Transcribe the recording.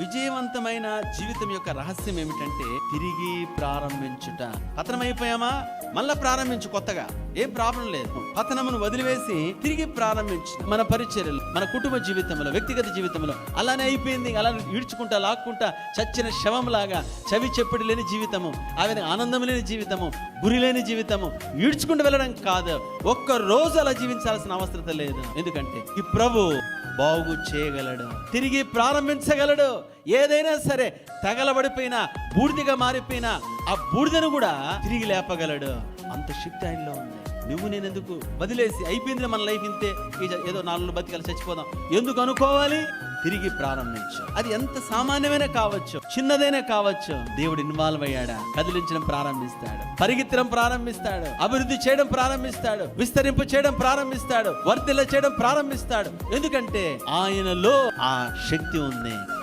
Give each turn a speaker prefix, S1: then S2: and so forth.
S1: విజయవంతమైన జీవితం యొక్క రహస్యం ఏమిటంటే తిరిగి ప్రారంభించుట. పతనమైపోయామా? మళ్ళా ప్రారంభించు కొత్తగా. ఏం ప్రాబ్లం లేదు. పతనమును వదిలివేసి తిరిగి ప్రారంభించి. మన పరిచర్యలు మన కుటుంబ జీవితంలో వ్యక్తిగత జీవితంలో అలానే అయిపోయింది. అలా ఈడ్చుకుంటా లాక్కుంటా చచ్చిన శవంలాగా చవి చెప్పడి లేని జీవితము ఆ విధంగా ఆనందం లేని జీవితము గురి లేని జీవితము ఈడ్చుకుంటూ వెళ్ళడం కాదు. ఒక్క రోజు అలా జీవించాల్సిన అవసరం లేదు. ఎందుకంటే ఈ ప్రభు బాగు చేయగలడు తిరిగి ప్రారంభించగలడు. ఏదైనా సరే తగలబడిపోయినా బూడిదిగా మారిపోయినా ఆ బూడిదను కూడా తిరిగి లేపగలడు. అంత శక్తి ఆయనలో ఉంది. నువ్వు నేను ఎందుకు వదిలేసి అయిపోయింది మన లైఫ్ ఇంతే. ఏదో నాలుగు బతికాలి చచ్చిపోదాం. ఎందుకు అనుకోవాలి? తిరిగి ప్రారంభించు అది ఎంత సామాన్యమైన కావచ్చు. చిన్నదైనా కావచ్చు. దేవుడు ఇన్వాల్వ్ అయ్యాడా? కదిలించడం ప్రారంభిస్తాడు. పరిగెత్తడం ప్రారంభిస్తాడు. అభివృద్ధి చేయడం ప్రారంభిస్తాడు. విస్తరింపు చేయడం ప్రారంభిస్తాడు. వర్తిల్ల చేయడం ప్రారంభిస్తాడు. ఎందుకంటే ఆయనలో ఆ శక్తి ఉంది.